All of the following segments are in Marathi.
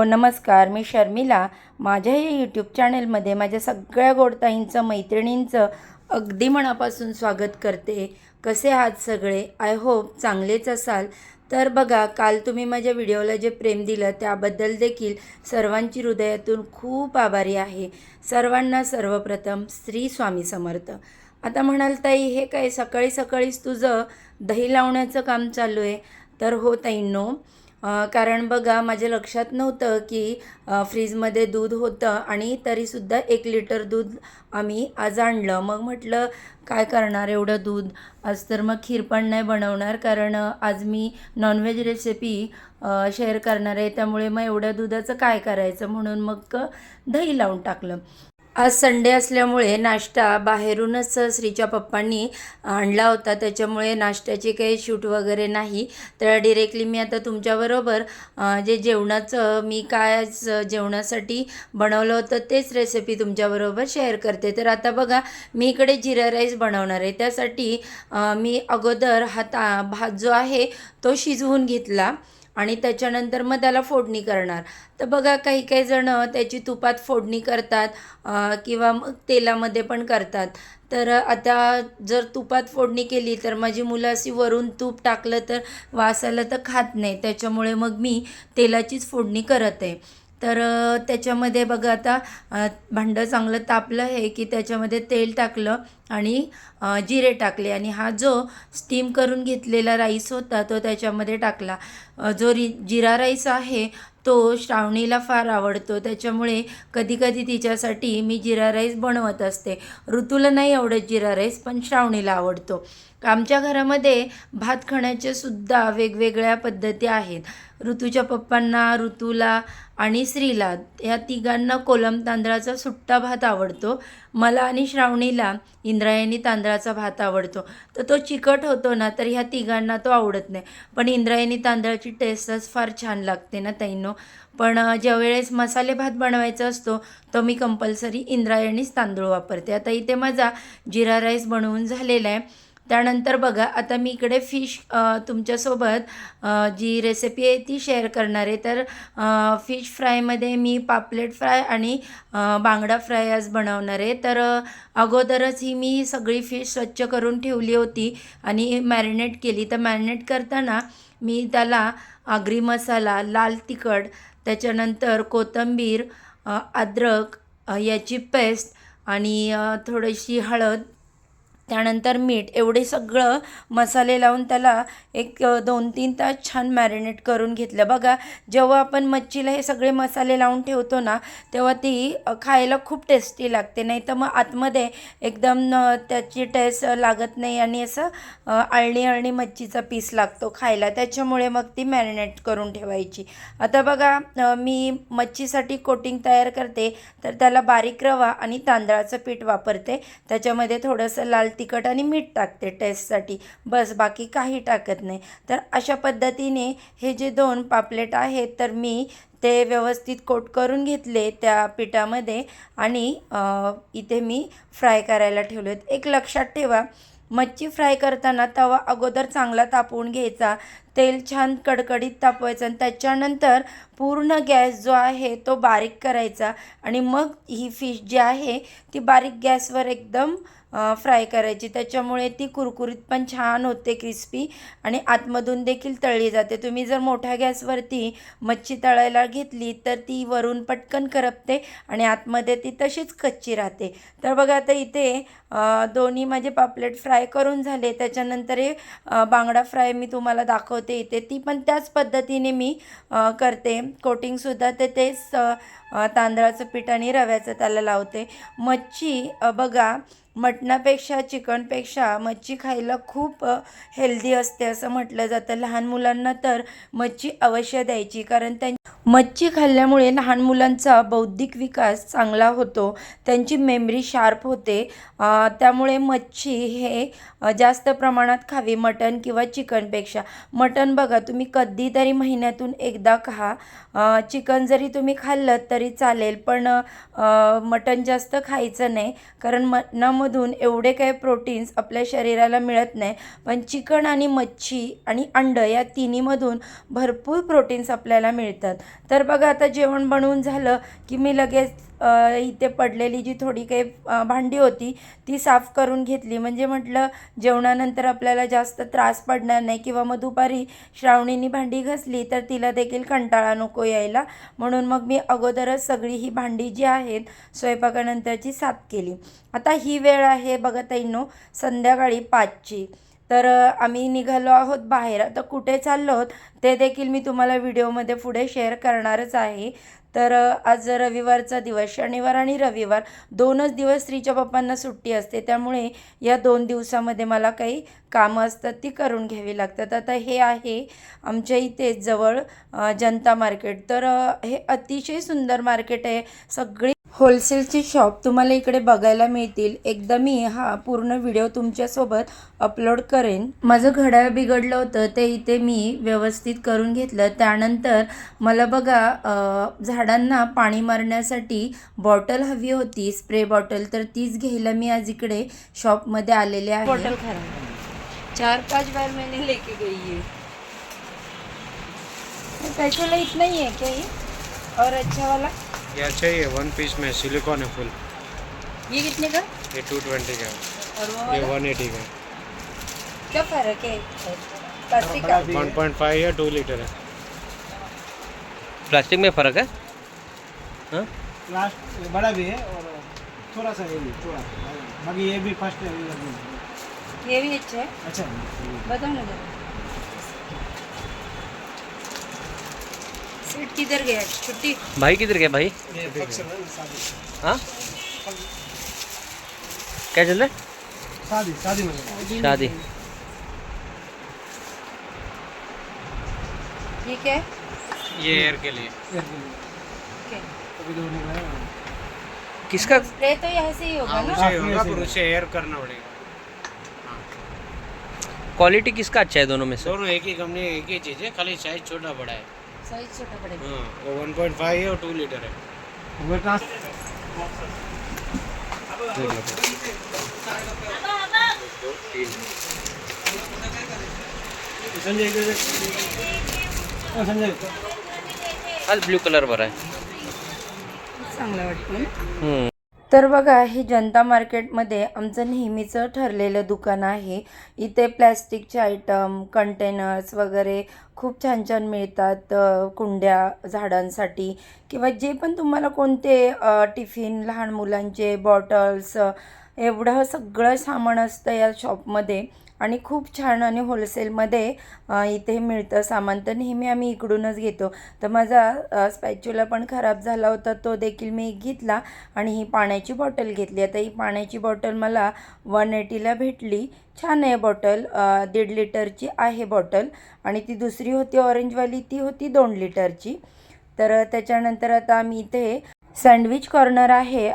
नमस्कार. मी शर्मिला. माझ्या या यूट्यूब चॅनलमध्ये माझ्या सगळ्या गोडताईंचं मैत्रिणींचं अगदी मनापासून स्वागत करते. कसे आहात सगळे? आय होप चांगलेच असाल. तर बघा काल तुम्ही माझ्या व्हिडिओला जे प्रेम दिलं त्याबद्दल देखील सर्वांची हृदयातून खूप आभारी आहे. सर्वांना सर्वप्रथम श्री स्वामी समर्थ. आता म्हणाल ताई हे काय सकाळी सकाळीच तुझं दही लावण्याचं काम चालू आहे? तर हो ताईंनो कारण बघा माझ्या लक्षात नव्हतं की फ्रीजमध्ये दूध होतं आणि तरीसुद्धा एक लिटर दूध आम्ही आज आणलं. मग म्हटलं काय करणार एवढं दूध? आज तर मग खीर पण नाही बनवणार कारण आज मी नॉनव्हेज रेसिपी शेअर करणार आहे. त्यामुळे मग एवढ्या दुधाचं काय करायचं? म्हणून मग दही लावून टाकलं. आज संडे असल्यामुळे नाश्ता बाहेरूनच श्रीच्या पप्पांनी आणला होता. त्याच्यामुळे नाश्त्याचे काही शूट वगैरे नाही. तर डिरेक्टली मी आता तुमच्याबरोबर जे जेवणाचं मी काय जेवणासाठी बनवलं होतं तेच रेसिपी तुमच्याबरोबर शेअर करते. तर आता बघा मी इकडे जिरा राईस बनवणार आहे. त्यासाठी मी अगोदर हा ता भात जो आहे तो शिजवून घेतला. आणि त्याच्यानंतर मग त्याला फोडणी करणार. तर बघा काही काही जणं त्याची तुपात फोडणी करतात किंवा मग तेलामध्ये पण करतात. तर आता जर तुपात फोडणी केली तर माझी मुलं अशी वरून तूप टाकलं तर वासाला तर खात नाही. त्याच्यामुळे मग मी तेलाचीच फोडणी करत आहे. तर त्याच्यामध्ये बघा आता भांडं चांगलं तापलं हे की त्याच्यामध्ये तेल टाकलं आणि जिरे टाकले. आणि हा जो स्टीम करून घेतलेला राईस होता तो त्याच्यामध्ये टाकला. जो रि जिरा राईस आहे तो श्रावणीला फार आवडतो. त्याच्यामुळे कधीकधी तिच्यासाठी मी जिरा राईस बनवत असते. ऋतूला नाही आवडत जिरा राईस पण श्रावणीला आवडतो. आमच्या घरामध्ये भात खाण्याच्या सुद्धा वेगवेगळ्या पद्धती आहेत. ऋतूच्या पप्पांना ऋतूला आणि श्रीला या तिघांना कोलम तांदळाचा सुट्टा भात आवडतो. मला आणि श्रावणीला इंद्रायणी तांदळाचा भात आवडतो. तर तो चिकट होतो ना तर ह्या तिघांना तो आवडत नाही. पण इंद्रायणी तांदळाची टेस्टच फार छान लागते ना ताईंनो. पण ज्यावेळेस मसाले भात बनवायचा असतो तो मी कंपल्सरी इंद्रायणीच तांदूळ वापरते. आता इथे माझा जिरा राईस बनवून झालेला आहे. त्यानंतर बघा आता मी इकडे फिश तुमच्यासोबत जी रेसिपी आहे ती शेअर करणार आहे. तर फिश फ्रायमध्ये मी पापलेट फ्राय आणि बांगडा फ्राय आज बनवणार आहे. तर अगोदरच ही मी सगळी फिश स्वच्छ करून ठेवली होती आणि मॅरिनेट केली. तर मॅरिनेट करताना मी त्याला आगरी मसाला लाल तिखट त्याच्यानंतर कोथिंबीर अद्रक याची पेस्ट आणि थोडीशी हळद त्यानंतर मीठ एवढे सगळं मसाले लावून त्याला एक दोन तीन तास छान मॅरिनेट करून घेतलं. बघा जेव्हा आपण मच्छीला हे सगळे मसाले लावून ठेवतो ना तेव्हा ती खायला खूप टेस्टी लागते. नाही तर मग आतमध्ये एकदम त्याची टेस्ट लागत नाही आणि असं अळणी अळणी मच्छीचा पीस लागतो खायला. त्याच्यामुळे मग ती मॅरिनेट करून ठेवायची. आता बघा मी मच्छीसाठी कोटिंग तयार करते तर त्याला बारीक रवा आणि तांदळाचं पीठ वापरते. त्याच्यामध्ये थोडंसं लाल तिखट आणि मीठ टाकते टेस्टसाठी बस बाकी काही टाकत नाही. तर अशा पद्धतीने हे जे दोन पापलेट आहेत तर मी ते व्यवस्थित कोट करून घेतले त्या पिठामध्ये आणि इथे मी फ्राय करायला ठेवले एक लक्षात ठेवा मच्छी फ्राय करताना तवा अगोदर चांगला तापवून घ्यायचा. तेल छान कडकडीत तापवायचं आणि त्याच्यानंतर पूर्ण गॅस जो आहे तो बारीक करायचा. आणि मग ही फिश जी आहे ती बारीक गॅसवर एकदम फ्राय करायची. त्याच्यामुळे ती कुरकुरीत पण छान होते क्रिस्पी आणि आतमधून देखील तळली जाते. तुम्ही जर मोठ्या गॅसवरती मच्छी तळायला घेतली तर ती वरून पटकन करपते आणि आतमध्ये ती तशीच कच्ची राहते. तर बघा आता इथे दोन्ही माझे पापलेट फ्राय करून झाले. त्याच्यानंतर हे बांगडा फ्राय मी तुम्हाला दाखवते. इथे. ती पण त्याच पद्धतीने मी करते. कोटिंगसुद्धा ते तेच तांदळाचं पीठ आणि रव्याचं त्याला लावते. मच्छी बघा मटणापेक्षा चिकनपेक्षा मच्छी खायला खूप हेल्दी असते असं म्हटलं जातं. लहान मुलांना तर मच्छी अवश्य द्यायची कारण त्यां मच्छी खाल्ल्यामुळे लहान मुलांचा बौद्धिक विकास चांगला होतो. त्यांची मेमरी शार्प होते. त्यामुळे मच्छी हे जास्त प्रमाणात खावी मटण किंवा चिकनपेक्षा. मटण बघा तुम्ही कधीतरी महिन्यातून एकदा खा. चिकन जरी तुम्ही खाल्लं तरी चालेल पण मटण जास्त खायचं नाही. कारण मटणामधून एवढे काही प्रोटीन्स आपल्या शरीराला मिळत नाही. पण चिकन आणि मच्छी आणि अंड या तिन्हीमधून भरपूर प्रोटीन्स आपल्याला मिळतात. तर बघा आता जेवण बनवून झालं की मी लगेच इथे पडलेली जी थोडी काही भांडी होती ती साफ करून घेतली. म्हणजे म्हटलं जेवणानंतर आपल्याला जास्त त्रास पडणार नाही किंवा मग दुपारी श्रावणीनी भांडी घासली तर तिला देखील कंटाळा नको यायला. म्हणून मग मी अगोदरच सगळी ही भांडी जी आहेत स्वयंपाकानंतरची साफ केली. आता ही वेळ आहे बघा ताईंनो संध्याकाळी पाचची. तर आम्ही निघालो आहोत बाहेर. आता कुठे चाललो आहोत ते देखील मी तुम्हाला व्हिडिओमध्ये पुढे शेअर करणारच आहे. तर आज रविवारचा दिवस शनिवार आणि रविवार दोनच दिवस स्त्रीच्या पप्पांना सुट्टी असते. त्यामुळे या दोन दिवसामध्ये मला काही कामं असतात ती करून घ्यावी लागतात. आता हे आहे आमच्या इथे जवळ जनता मार्केट. तर हे अतिशय सुंदर मार्केट आहे. सगळी होलसेलची शॉप तुम्हाला इकडे बघायला मिळतील. एकदा मी हा पूर्ण व्हिडिओ तुमच्यासोबत अपलोड करेन. माझं घड्याळ बिघडलं होतं ते इथे मी व्यवस्थित करून घेतलं. त्यानंतर मला बघा झाडांना पाणी मारण्यासाठी बॉटल हवी होती. स्प्रे बॉटल तर तीच घ्यायला मी आज इकडे शॉपमध्ये आलेले आहे. बॉटल खराब. चार पाच बार मैंने लेके गई है. पैसे लाइट नहीं है क्या ये? और अच्छा वाला? ये अच्छा ही है वन पीस में सिलिकॉन है फुल ये कितने का? ये टू ट्वेंटी का है. और वो ये वन एटी का क्या फ़र्क है? प्लास्टिक का? वन पॉइंट फाइव या टू लीटर है. प्लास्टिक में फ़र्क है? हाँ? लास्ट बड़ा भी है और थोड़ा सा ये भी थोड़ा। बाकी ये भी फ़र्स्ट है ये भी अच्छा है। अच्छा बताओ ना किधर गया छुट्टी? भाई किधर गया भाई? है शादी। हाँ? क्या चल रहा है? शादी शादी में। शादी। ये क्या है? ये एयर के लिए। किसका? स्प्रे तो यहाँ से ही होगा हाँ ना? उसे होगा पर उसे एयर करना पड़ेगा। क्वालिटी किसका अच्छा है दोनों में से? दोनों एक ही कंपनी एक ही चीज़ है खाली साइज़ छोटा बड़ा है। साइज छोटा पड़ेगा। हाँ वो वन पॉइंट फाइव है और टू लीटर है। वो ट्रांस संजय इधर देख। ओ, संजय। आज ब्लू कलर भरा है। चांगला वाटतो ना हम्म. तर बघा हे जनता मार्केटमध्ये आमचं नेहमीचं ठरलेलं दुकान आहे. इथे प्लॅस्टिकचे आयटम कंटेनर्स वगैरे खूप छान छान मिळतात कुंड्या झाडांसाठी. किंवा जे पण तुम्हाला कोणते टिफिन लहान मुलांचे बॉटल्स एवढं सगळं सामान असतं या शॉपमध्ये आणि खूप छान आणि होलसेलमध्ये इथे मिळतं सामान. तर नेहमी आम्ही इकडूनच घेतो. तर माझा स्पॅच्युला पण खराब झाला होता तो देखील मी घेतला आणि ही पाण्याची बॉटल घेतली. आता ही पाण्याची बॉटल मला वन एटीला भेटली. छान आहे बॉटल दीड लिटरची आहे बॉटल आणि ती दुसरी होती ऑरेंजवाली ती होती दोन लिटरची. तर त्याच्यानंतर आता आम्ही इथे सँडविच कॉर्नर आहे.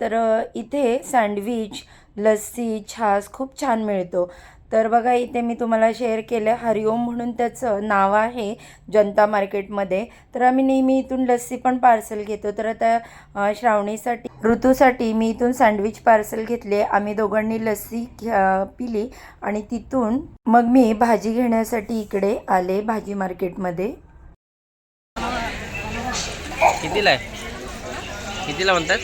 तर इथे सँडविच लस्सी छास खूप छान मिळतो. तर बघा इथे मी तुम्हाला शेअर केलं हरिओम म्हणून त्याचं नाव आहे जनता मार्केटमध्ये. तर आम्ही नेहमी इथून लस्सी पण पार्सल घेतो. तर आता श्रावणीसाठी ऋतूसाठी मी इथून सँडविच पार्सल घेतले आम्ही दोघांनी लस्सी घ्या पिली आणि तिथून मग मी भाजी घेण्यासाठी इकडे आले भाजी मार्केटमध्ये. कितीला आहे? कितीला म्हणतात?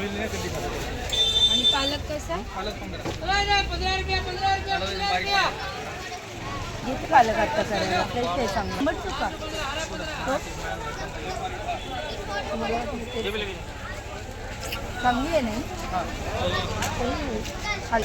आणि पालक कसा? किती पालक आता करायला तेच ते सांग. नंबर चुका चांगली आहे नाही खाल-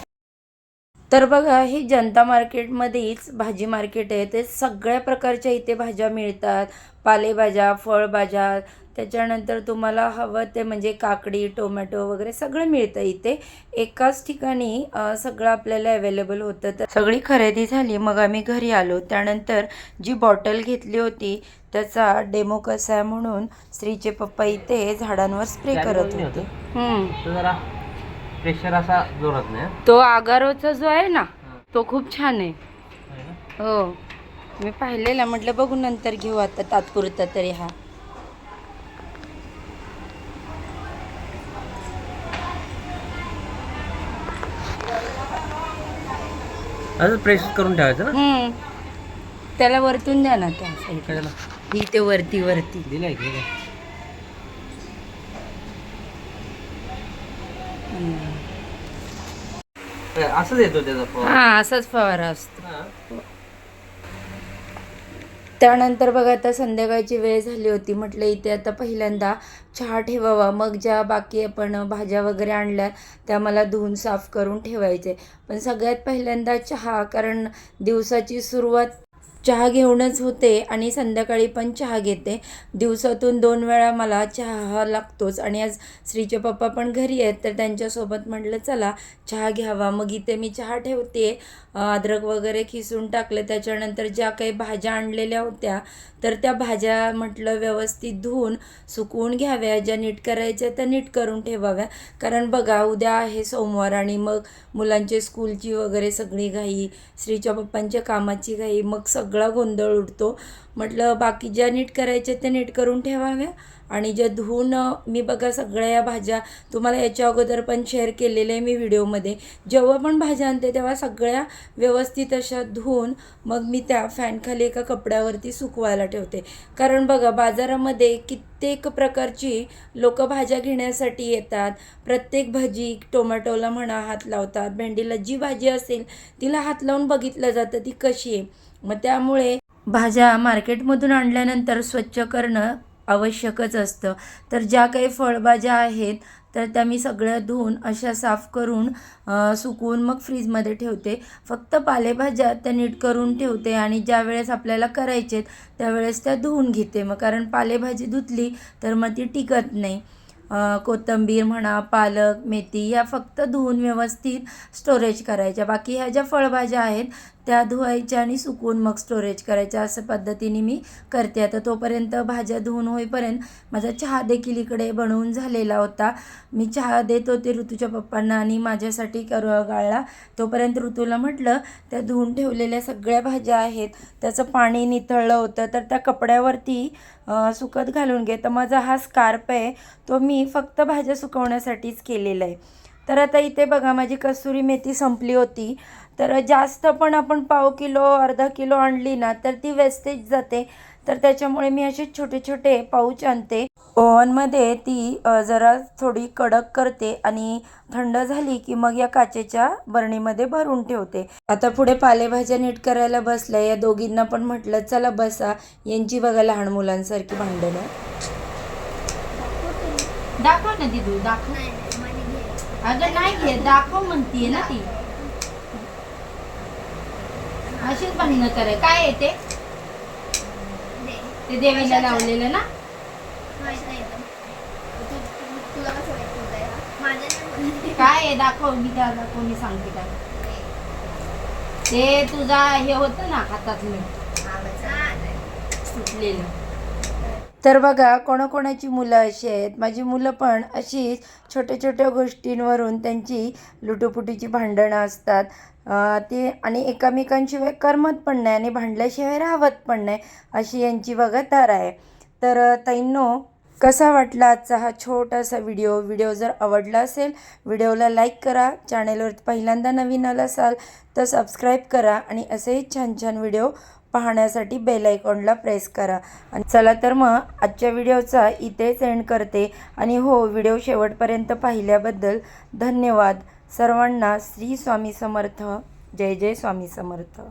तर बघा ही जनता मार्केटमध्येच भाजी मार्केट आहे. ते सगळ्या प्रकारच्या इथे भाज्या मिळतात. पालेभाज्या फळभाज्या त्याच्यानंतर तुम्हाला हवं ते म्हणजे काकडी टोमॅटो वगैरे सगळं मिळतं इथे. एकाच ठिकाणी सगळं आपल्याला अवेलेबल होतं. तर सगळी खरेदी झाली मग आम्ही घरी आलो. त्यानंतर जी बॉटल घेतली होती त्याचा डेमो कसा आहे म्हणून स्त्रीचे पप्पा इथे झाडांवर स्प्रे करत होते. प्रेशर असा जोरात नाही तो आगारोचा जो आहे ना तो खूप छान आहे. हो. मी पाहिलेला म्हटलं बघू नंतर घेऊ आता तात्पुरता तरी हा. असं प्रेस करून ठेवायचं ना? हम्म. त्याला वरतून द्या ना त्या कशाला? ही ते वरती वरती. दिलंय की काय? तर असंच येतो त्याचा फवारा. हा असाच फवारा असतो हा. त्यानंतर बघा आता संध्याकाळची वेळ झाली होती म्हटलं इथे आता पहिल्यांदा चहा ठेवावा मग ज्या बाकी आपण भाज्या वगैरे आणल्या त्या मला धुवून साफ करून ठेवायचे पण सगळ्यात पहिल्यांदा चहा कारण दिवसाची सुरुवात चहा घेऊनच होते आणि संध्याकाळी पण चहा घेते. दिवसातून दोन वेळा मला चहा हा लागतोच आणि आज श्रीचे पप्पा पण घरी आहेत तर त्यांच्यासोबत म्हटलं चला चहा घ्यावा. मग इथे मी चहा ठेवते अद्रक वगैरे खिसून टाकलं. त्याच्यानंतर ज्या काही भाज्या आणलेल्या होत्या तर त्या भाज्या म्हटलं व्यवस्थित धुवून सुकवून घ्याव्या. ज्या नीट करायच्या त्या नीट करून ठेवाव्या. कारण बघा उद्या आहे सोमवार आणि मग मुलांचे स्कूलची वगैरे सगळी घाई श्रीच्या पप्पांच्या कामाची घाई मग सग सगळा गोंधळ उडतो. म्हटलं बाकी ज्या नीट करायच्या त्या नीट करून ठेवाव्या. आणि ज्या धुवून मी बघा सगळ्या या भाज्या तुम्हाला याच्या अगोदर पण शेअर केलेले आहे मी व्हिडिओमध्ये. जेव्हा पण भाज्या आणते तेव्हा सगळ्या व्यवस्थित अशा धुवून मग मी त्या फॅनखाली एका कपड्यावरती सुकवायला ठेवते. कारण बघा बाजारामध्ये कित्येक प्रकारची लोक भाज्या घेण्यासाठी येतात. प्रत्येक भाजी टोमॅटोला म्हणा हात लावतात. भेंडीला जी भाजी असेल तिला हात लावून बघितलं जातं ती कशी आहे. मग त्यामुळे भाज्या मार्केटमधून आणल्यानंतर स्वच्छ करणं आवश्यकच असतं. तर ज्या काही फळभाज्या आहेत तर त्या मी सगळ्या धुवून अशा साफ करून सुकवून मग फ्रीजमध्ये ठेवते. फक्त पालेभाज्या त्या नीट करून ठेवते आणि ज्या वेळेस आपल्याला करायचे त्यावेळेस त्या धुवून घेते. मग कारण पालेभाजी धुतली तर मग ती टिकत नाही. कोथंबीर कोथिंबीर म्हणा पालक मेथी या फक्त धुवून व्यवस्थित स्टोरेज करायच्या. बाकी ह्या ज्या फळभाज्या आहेत त्या धुवायच्या आणि सुकवून मग स्टोरेज करायच्या असं पद्धतीने मी करते. आता तोपर्यंत भाज्या धुवून होईपर्यंत माझा चहा देखील इकडे बनवून झालेला होता. मी चहा देत होते ऋतूच्या पप्पांना आणि माझ्यासाठी कर गाळला. तोपर्यंत ऋतूला म्हटलं त्या धुवून ठेवलेल्या सगळ्या भाज्या आहेत. त्याचं पाणी निथळलं होतं तर त्या कपड्यावरती सुकत घालून घे. तर माझा हा स्कार्प आहे. तो मी फक्त भाज्या सुकवण्यासाठीच केलेला आहे. तर आता इथे बघा माझी कसुरी मेथी संपली होती. तर जास्त पण आपण पाव किलो अर्धा किलो आणली ना तर ती वेस्टेज जाते. तर त्याच्यामुळे मी असे छोटे छोटे पाऊच आणते. ओव्हनमध्ये ती जरा थोडी कडक करते आणि थंड झाली की मग या काचेच्या बरणीमध्ये भरून ठेवते. आता पुढे पालेभाज्या नीट करायला बसल्या. या दोघींना पण म्हटलं चला बसा. यांची बघा लहान मुलांसारखी भांडणं. दाखव ना दिदू दाखव. अगं नाही घे दाखव म्हणतीये ना ती. अशीच भांडणं करे काय आहे ते? ते देवीला लावलेलं ना? काय आहे? दाखव मी त्या दाखव मी सांगते काय ते तुझा हे होतं ना हातातलं. सुटलेलं. तर बघा कोणाकोणाची मुलं अशी आहेत? माझी मुलं पण अशीच छोट्या छोट्या गोष्टींवरून त्यांची लुटुपुटीची भांडणं असतात. ते आणि एकमेकांशिवाय करमत पण नाही आणि भांडल्याशिवाय राहत पण नाही अशी यांची बघा तर आहे. तर तैनो कसा वाटला आजचा हा छोटासा व्हिडिओ? व्हिडिओ जर आवडला असेल व्हिडिओला लाईक करा चॅनेलवर पहिल्यांदा नवीन आला असाल तर सबस्क्राईब करा आणि असेही छान छान व्हिडिओ पाहण्यासाठी बेल आयकॉनला प्रेस करा. आणि चला तर मग आजच्या व्हिडिओचा इथेच एंड करते. आणि हो व्हिडिओ शेवटपर्यंत पाहिल्याबद्दल धन्यवाद. सर्वांना श्री स्वामी समर्थ. जय जय स्वामी समर्थ.